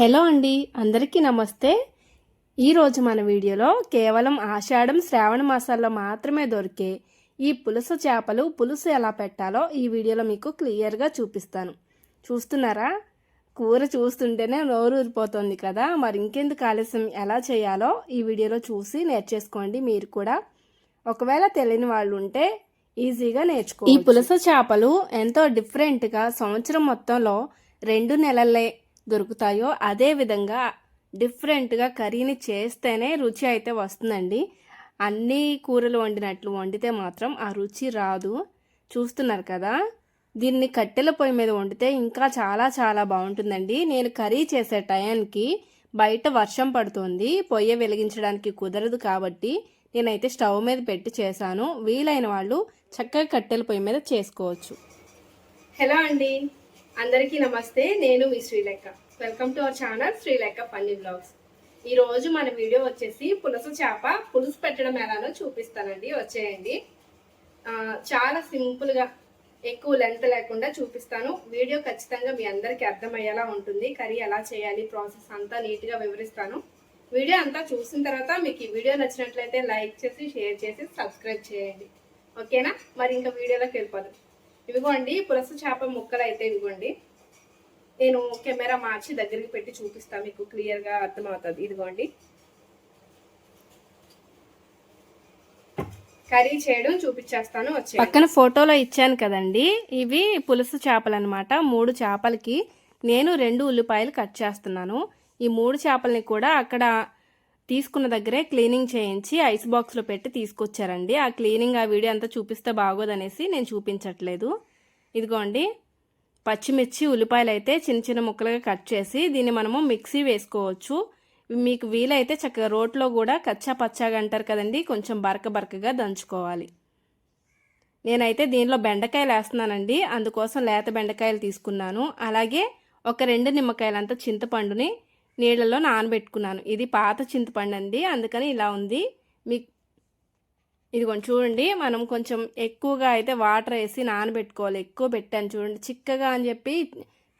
Hello అండి అందరికీ నమస్తే. ఈరోజు మన వీడియోలో కేవలం ఆషాఢం శ్రావణ మాసాల్లో మాత్రమే దొరికే ఈ పులుసు చేపలు పులుసు ఎలా పెట్టాలో ఈ వీడియోలో మీకు క్లియర్గా చూపిస్తాను. చూస్తున్నారా? కూర చూస్తుంటేనే నోరు ఊరిపోతుంది కదా. మరి ఇంకెందుకు ఆలస్యం? ఎలా చేయాలో ఈ వీడియోలో చూసి నేర్చేసుకోండి మీరు కూడా. ఒకవేళ తెలియని వాళ్ళు ఉంటే ఈజీగా నేర్చుకో ఈ పులస చేపలు ఎంతో డిఫరెంట్గా సంవత్సరం మొత్తంలో రెండు నెలలే దొరుకుతాయో అదే విధంగా డిఫరెంట్గా కర్రీని చేస్తేనే రుచి అయితే వస్తుందండి. అన్ని కూరలు వండినట్లు వండితే మాత్రం ఆ రుచి రాదు. చూస్తున్నారు కదా? దీన్ని కట్టెల పొయ్యి మీద వండితే ఇంకా చాలా చాలా బాగుంటుందండి. నేను కర్రీ చేసే టయానికి బయట వర్షం పడుతుంది. పొయ్యి వెలిగించడానికి కుదరదు కాబట్టి నేనైతే స్టవ్ మీద పెట్టి చేశాను. వీలైన వాళ్ళు చక్కగా కట్టెల పొయ్యి మీద చేసుకోవచ్చు. హలో అండి. అందరికీ నమస్తే నేను మీ Sreelekha welcome to our channel Sreelekha funny blogs ఈరోజు మన వీడియో వచ్చేసి పులస చేప పులుసు పెట్టడం ఎలానో చూపిస్తానండి. వచ్చేయండి. చాలా సింపుల్గా ఎక్కువ లెంత్ లేకుండా చూపిస్తాను. వీడియో ఖచ్చితంగా మీ అందరికీ అర్థమయ్యేలా ఉంటుంది. కర్రీ ఎలా చేయాలి ప్రాసెస్ అంతా నీట్గా వివరిస్తాను. వీడియో అంతా చూసిన తర్వాత మీకు ఈ వీడియో నచ్చినట్లయితే లైక్ చేసి షేర్ చేసి సబ్స్క్రైబ్ చేయండి. ఓకేనా మరి ఇంకా వీడియోలోకి వెళ్ళిపోదాం. ఇదిగోండి పులస చేప ముక్కలు అయితే ఇదిగోండి. నేను కెమెరా మార్చి దగ్గరికి పెట్టి చూపిస్తాను మీకు క్లియర్గా అర్థమవుతుంది. ఇదిగోండి. కర్రీ చేయడం చూపించేస్తాను వచ్చి పక్కన ఫోటోలో ఇచ్చాను కదండి ఇవి పులుసు చేపలు అనమాట మూడు చేపలకి నేను రెండు ఉల్లిపాయలు కట్ చేస్తున్నాను. ఈ మూడు చేపల్ని కూడా అక్కడ తీసుకున్న దగ్గరే క్లీనింగ్ చేయించి ఐస్ బాక్స్లో పెట్టి తీసుకొచ్చారండి. ఆ క్లీనింగ్ ఆ వీడియో అంతా చూపిస్తే బాగోదనేసి నేను చూపించట్లేదు. ఇదిగోండి. పచ్చిమిర్చి ఉల్లిపాయలు అయితే చిన్న చిన్న ముక్కలుగా కట్ చేసి దీన్ని మనము మిక్సీ వేసుకోవచ్చు. మీకు వీలైతే చక్కగా రోట్లో కూడా కచ్చా పచ్చాగా అంటారు కదండి కొంచెం బరక బరకగా దంచుకోవాలి. నేనైతే దీనిలో బెండకాయలు వేస్తున్నానండి. అందుకోసం లేత బెండకాయలు తీసుకున్నాను. అలాగే ఒక రెండు నిమ్మకాయలంత చింతపండుని నీళ్ళలో నానబెట్టుకున్నాను. ఇది పాత చింతపండు అండి అందుకని ఇలా ఉంది. మీ ఇదిగోండి చూడండి. మనం కొంచెం ఎక్కువగా అయితే వాటర్ వేసి నానబెట్టుకోవాలి. ఎక్కువ పెట్టాను చూడండి. చిక్కగా అని చెప్పి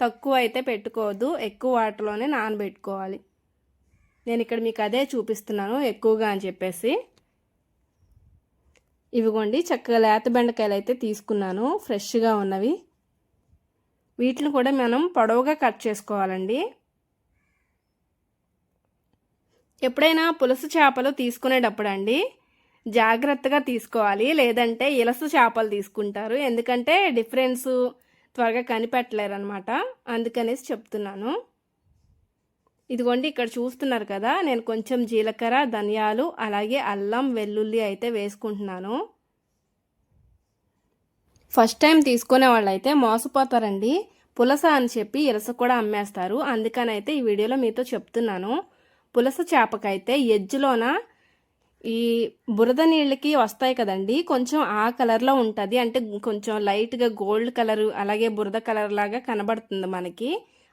తక్కువ అయితే పెట్టుకోవద్దు. ఎక్కువ వాటర్లోనే నానబెట్టుకోవాలి. నేను ఇక్కడ మీకు అదే చూపిస్తున్నాను. ఎక్కువగా అని చెప్పేసి. ఇవిగోండి. చక్కగా లేత బెండకాయలు అయితే తీసుకున్నాను. ఫ్రెష్గా ఉన్నవి. వీటిని కూడా మనం పొడవుగా కట్ చేసుకోవాలండి. ఎప్పుడైనా పులుసు చేపలు తీసుకునేటప్పుడు అండి జాగ్రత్తగా తీసుకోవాలి. లేదంటే ఇలసు చేపలు తీసుకుంటారు. ఎందుకంటే డిఫరెన్స్ త్వరగా కనిపెట్టలేరు అనమాట అందుకనేసి చెప్తున్నాను. ఇదిగోండి ఇక్కడ చూస్తున్నారు కదా నేను కొంచెం జీలకర్ర ధనియాలు అలాగే అల్లం వెల్లుల్లి అయితే వేసుకుంటున్నాను. ఫస్ట్ టైం తీసుకునే వాళ్ళైతే మోసపోతారండి. పులస అని చెప్పి ఇరస కూడా అమ్మేస్తారు. అందుకనైతే ఈ వీడియోలో మీతో చెప్తున్నాను. పులస చేపకైతే ఎజ్జులోన ఈ బురద నీళ్ళకి వస్తాయి కదండి. కొంచెం ఆ కలర్లో ఉంటుంది. అంటే కొంచెం లైట్గా గోల్డ్ కలర్ అలాగే బురద కలర్ లాగా కనబడుతుంది మనకి.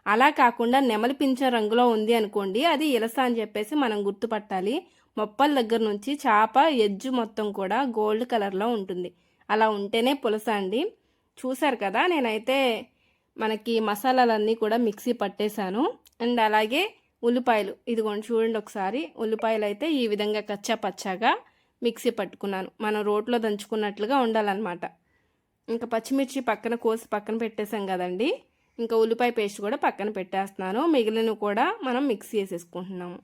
అలా కాకుండా నెమలి పింఛ రంగులో ఉంది అనుకోండి. అది ఇలస అని చెప్పేసి మనం గుర్తుపట్టాలి. మొప్పల దగ్గర నుంచి చేప ఎజ్జు మొత్తం కూడా గోల్డ్ కలర్లో ఉంటుంది. అలా ఉంటేనే పులస అండి. చూసారు కదా నేనైతే మనకి మసాలాలన్నీ కూడా మిక్సీ పట్టేశాను. అండ్ అలాగే ఉల్లిపాయలు. ఇదిగోండి చూడండి ఒకసారి. ఉల్లిపాయలు అయితే ఈ విధంగా కచ్చా పచ్చాగా మిక్సీ పట్టుకున్నాను. మనం రోట్లో దంచుకున్నట్లుగా ఉండాలన్నమాట. ఇంకా పచ్చిమిర్చి పక్కన కోసి పక్కన పెట్టేశాం కదండి. ఇంకా ఉల్లిపాయ పేస్ట్ కూడా పక్కన పెట్టేస్తున్నాను. మిగిలినవి కూడా మనం మిక్సీ చేసేసుకుంటున్నాము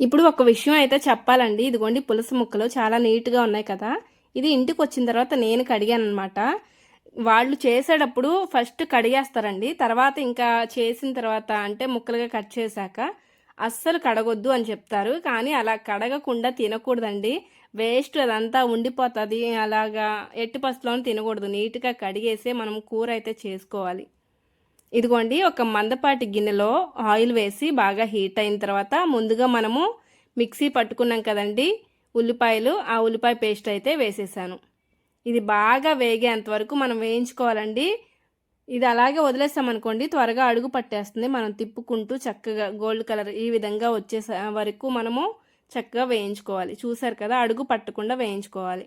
ఇప్పుడు ఒక విషయం అయితే చెప్పాలండి. ఇదిగోండి పులుసు ముక్కలు చాలా నీట్గా ఉన్నాయి కదా. ఇది ఇంటికి వచ్చిన తర్వాత నేను కడిగాను అనమాట వాళ్ళు చేసేటప్పుడు ఫస్ట్ కడిగేస్తారండి. తర్వాత ఇంకా చేసిన తర్వాత అంటే ముక్కలుగా కట్ చేశాక అస్సలు కడగొద్దు అని చెప్తారు. కానీ అలా కడగకుండా తినకూడదండి. వేస్ట్ అదంతా ఉండిపోతుంది. అలాగా ఎట్టి పసులోనే తినకూడదు. నీట్గా కడిగేసే మనం కూర అయితే చేసుకోవాలి. ఇదిగోండి ఒక మందపాటి గిన్నెలో ఆయిల్ వేసి బాగా హీట్ అయిన తర్వాత ముందుగా మనము మిక్సీ పట్టుకున్నాం కదండి. ఉల్లిపాయలు ఆ ఉల్లిపాయ పేస్ట్ అయితే వేసేసాను. ఇది బాగా వేగేంత వరకు మనం వేయించుకోవాలండి. ఇది అలాగే వదిలేసామనుకోండి త్వరగా అడుగు పట్టేస్తుంది. మనం తిప్పుకుంటూ చక్కగా గోల్డ్ కలర్ ఈ విధంగా వచ్చే వరకు మనము చక్కగా వేయించుకోవాలి. చూసారు కదా అడుగు పట్టకుండా వేయించుకోవాలి.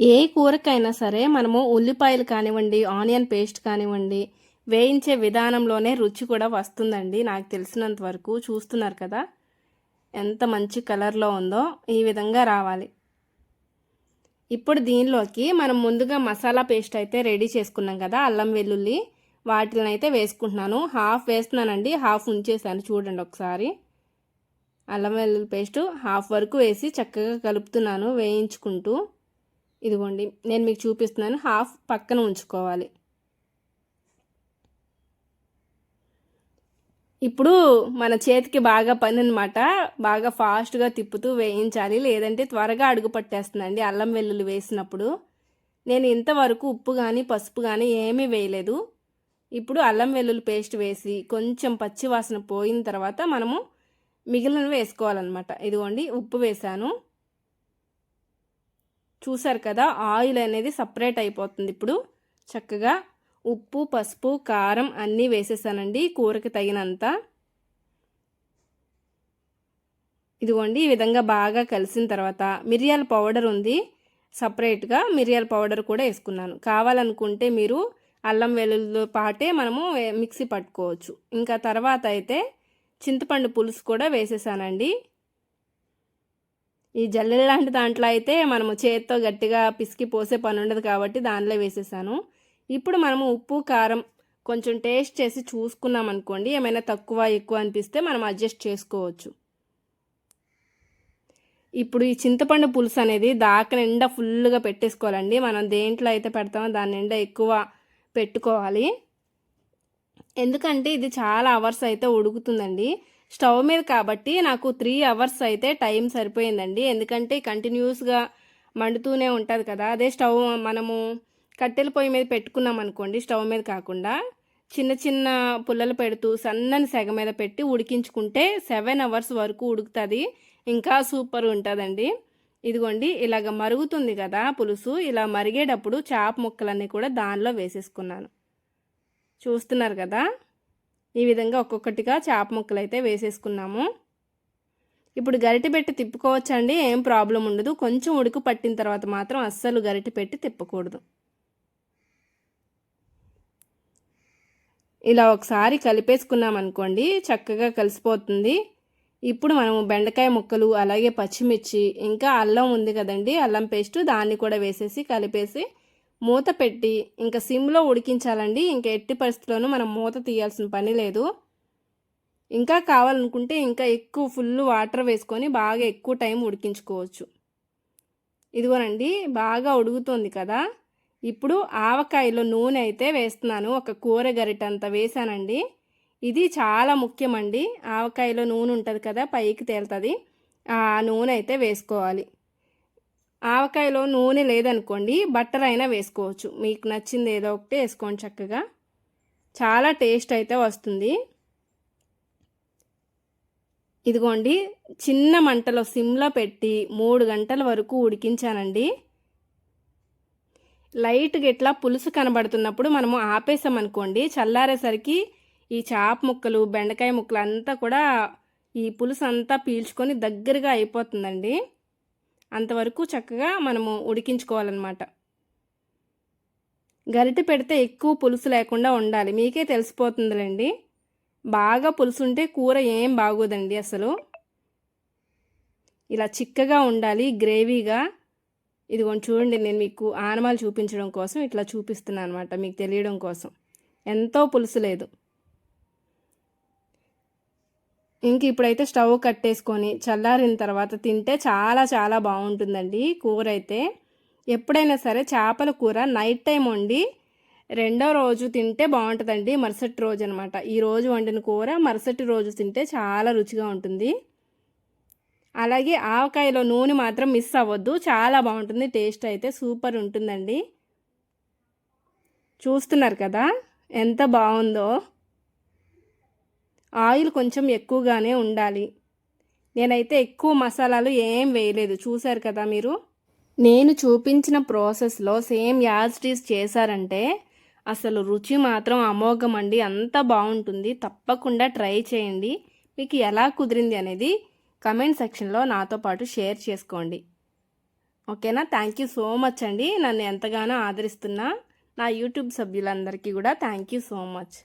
ఏ కూరకైనా సరే మనము ఉల్లిపాయలు కానివ్వండి ఆనియన్ పేస్ట్ కానివ్వండి వేయించే విధానంలోనే రుచి కూడా వస్తుందండి నాకు తెలిసినంత వరకు. చూస్తున్నారు కదా ఎంత మంచి కలర్లో ఉందో ఈ విధంగా రావాలి. ఇప్పుడు దీనిలోకి మనం ముందుగా మసాలా పేస్ట్ అయితే రెడీ చేసుకున్నాం కదా అల్లం వెల్లుల్లి వాటిని అయితే వేసుకుంటున్నాను. హాఫ్ వేస్తున్నానండి హాఫ్ ఉంచేసాను చూడండి ఒకసారి. అల్లం వెల్లుల్లి పేస్ట్ హాఫ్ వరకు వేసి చక్కగా కలుపుతున్నాను వేయించుకుంటూ. ఇదిగోండి నేను మీకు చూపిస్తున్నాను హాఫ్ పక్కన ఉంచుకోవాలి. ఇప్పుడు మన చేతికి బాగా పని అనమాట బాగా ఫాస్ట్గా తిప్పుతూ వేయించాలి. లేదంటే త్వరగా అడుగు పట్టేస్తుందండి అల్లం వెల్లుల్లి వేసినప్పుడు. నేను ఇంతవరకు ఉప్పు కానీ పసుపు కానీ ఏమీ వేయలేదు. ఇప్పుడు అల్లం వెల్లుల్లి పేస్ట్ వేసి కొంచెం పచ్చి వాసన పోయిన తర్వాత మనము మిగిలిన వేసుకోవాలన్నమాట. ఇదిగోండి ఉప్పు వేసాను చూసారు కదా ఆయిల్ అనేది సపరేట్ అయిపోతుంది ఇప్పుడు. చక్కగా ఉప్పు పసుపు కారం అన్నీ వేసేసానండి. కూరకి తగినంత. ఇదిగోండి ఈ విధంగా బాగా కలిసిన తర్వాత మిరియాల పౌడర్ ఉంది. సపరేట్గా మిరియాల పౌడర్ కూడా వేసుకున్నాను. కావాలనుకుంటే మీరు అల్లం వెల్లుల్లితో పాటే మనము మిక్సీ పట్టుకోవచ్చు. ఇంకా తర్వాత అయితే చింతపండు పులుసు కూడా వేసేసానండి. ఈ జల్లెడ లాంటి దాంట్లో అయితే మనము చేత్తో గట్టిగా పిసికి పోసే పని ఉండదు కాబట్టి దానిలో వేసేసాను. ఇప్పుడు మనము ఉప్పు కారం కొంచెం టేస్ట్ చేసి చూసుకున్నాం అనుకోండి ఏమైనా తక్కువ ఎక్కువ అనిపిస్తే మనం అడ్జస్ట్ చేసుకోవచ్చు. ఇప్పుడు ఈ చింతపండు పులుసు అనేది దాక నిండా ఫుల్గా పెట్టేసుకోవాలండి. మనం దేంట్లో అయితే పెడతామో దాని నిండా ఎక్కువ పెట్టుకోవాలి. ఎందుకంటే ఇది చాలా అవర్స్ అయితే ఉడుకుతుందండి. స్టవ్ మీద కాబట్టి నాకు త్రీ అవర్స్ అయితే టైం సరిపోయిందండి. ఎందుకంటే కంటిన్యూస్గా మండుతూనే ఉంటుంది కదా. అదే స్టవ్ మనము కట్టెల పొయ్యి మీద పెట్టుకున్నాం అనుకోండి స్టవ్ మీద కాకుండా చిన్న చిన్న పుల్లలు పెడుతూ సన్నని సెగ మీద పెట్టి ఉడికించుకుంటే సెవెన్ అవర్స్ వరకు ఉడుకుతుంది. ఇంకా సూపర్ ఉంటుందండి. ఇదిగోండి ఇలాగ మరుగుతుంది కదా పులుసు ఇలా మరిగేటప్పుడు చాప ముక్కలన్నీ కూడా దానిలో వేసేసుకున్నాను. చూస్తున్నారు కదా? ఈ విధంగా ఒక్కొక్కటిగా చేప ముక్కలు అయితే వేసేసుకున్నాము. ఇప్పుడు గరిటె పెట్టి తిప్పుకోవచ్చండి ఏం ప్రాబ్లం ఉండదు. కొంచెం ఉడుకు పట్టిన తర్వాత మాత్రం అస్సలు గరిటె పెట్టి తిప్పకూడదు. ఇలా ఒకసారి కలిపేసుకున్నాం అనుకోండి చక్కగా కలిసిపోతుంది. ఇప్పుడు మనము బెండకాయ ముక్కలు అలాగే పచ్చిమిర్చి ఇంకా అల్లం ఉంది కదండి అల్లం పేస్ట్ దాన్ని కూడా వేసేసి కలిపేసి మూత పెట్టి ఇంకా సిమ్లో ఉడికించాలండి. ఇంకా ఎట్టి పరిస్థితుల్లోనూ మనం మూత తీయాల్సిన పని లేదు. ఇంకా కావాలనుకుంటే ఇంకా ఎక్కువ ఫుల్ వాటర్ వేసుకొని బాగా ఎక్కువ టైం ఉడికించుకోవచ్చు. ఇదిగోనండి బాగా ఉడుగుతుంది కదా. ఇప్పుడు ఆవకాయలో నూనె అయితే వేస్తున్నాను. ఒక కూర గరిటంత వేసానండి ఇది చాలా ముఖ్యమండి. ఆవకాయలో నూనె ఉంటుంది కదా పైకి తేలుతుంది. ఆ నూనె అయితే వేసుకోవాలి. ఆవకాయలో నూనె లేదనుకోండి బట్టర్ అయినా వేసుకోవచ్చు. మీకు నచ్చింది ఏదో ఒకటి వేసుకోండి చక్కగా. చాలా టేస్ట్ అయితే వస్తుంది. ఇదిగోండి చిన్న మంటలో సిమ్లో పెట్టి మూడు గంటల వరకు ఉడికించానండి. లైట్గా ఇట్లా పులుసు కనబడుతున్నప్పుడు మనము ఆపేసామనుకోండి చల్లారేసరికి ఈ చాప ముక్కలు బెండకాయ ముక్కలు అంతా కూడా ఈ పులుసు అంతా పీల్చుకొని దగ్గరగా అయిపోతుందండి. అంతవరకు చక్కగా మనము ఉడికించుకోవాలన్నమాట. గరిటె పెడితే ఎక్కువ పులుసు లేకుండా ఉండాలి. మీకే తెలిసిపోతుందిలేండి. బాగా పులుసు ఉంటే కూర ఏం బాగోదండి అసలు. ఇలా చిక్కగా ఉండాలి గ్రేవీగా. ఇదిగోండి చూడండి నేను మీకు ఆనమాలు చూపించడం కోసం ఇట్లా చూపిస్తున్నాను అనమాట మీకు తెలియడం కోసం. ఎంతో పులుసు లేదు. ఇంక ఇప్పుడైతే స్టవ్ కట్టేసుకొని చల్లారిన తర్వాత తింటే చాలా చాలా బాగుంటుందండి కూర అయితే. ఎప్పుడైనా సరే చేపల కూర నైట్ టైం వండి రెండో రోజు తింటే బాగుంటుందండి మరుసటి రోజు అనమాట ఈ రోజు వండిన కూర మరుసటి రోజు తింటే చాలా రుచిగా ఉంటుంది. అలాగే ఆవకాయలో నూనె మాత్రం మిస్ అవ్వద్దు. చాలా బాగుంటుంది. టేస్ట్ అయితే సూపర్ ఉంటుందండి. చూస్తున్నారు కదా? ఎంత బాగుందో. ఆయిల్ కొంచెం ఎక్కువగానే ఉండాలి. నేనైతే ఎక్కువ మసాలాలు ఏం వేయలేదు. చూశారు కదా మీరు? నేను చూపించిన ప్రాసెస్లో సేమ్ యాజ్టీస్ చేశారంటే అసలు రుచి మాత్రం అమోఘం అండి. అంత బాగుంటుంది. తప్పకుండా ట్రై చేయండి. మీకు ఎలా కుదిరింది అనేది కమెంట్ సెక్షన్లో నాతో పాటు షేర్ చేసుకోండి. ఓకేనా? థ్యాంక్ యూ సో మచ్ అండి. నన్ను ఎంతగానో ఆదరిస్తున్నా నా యూట్యూబ్ సభ్యులందరికీ కూడా థ్యాంక్ యూ సో మచ్.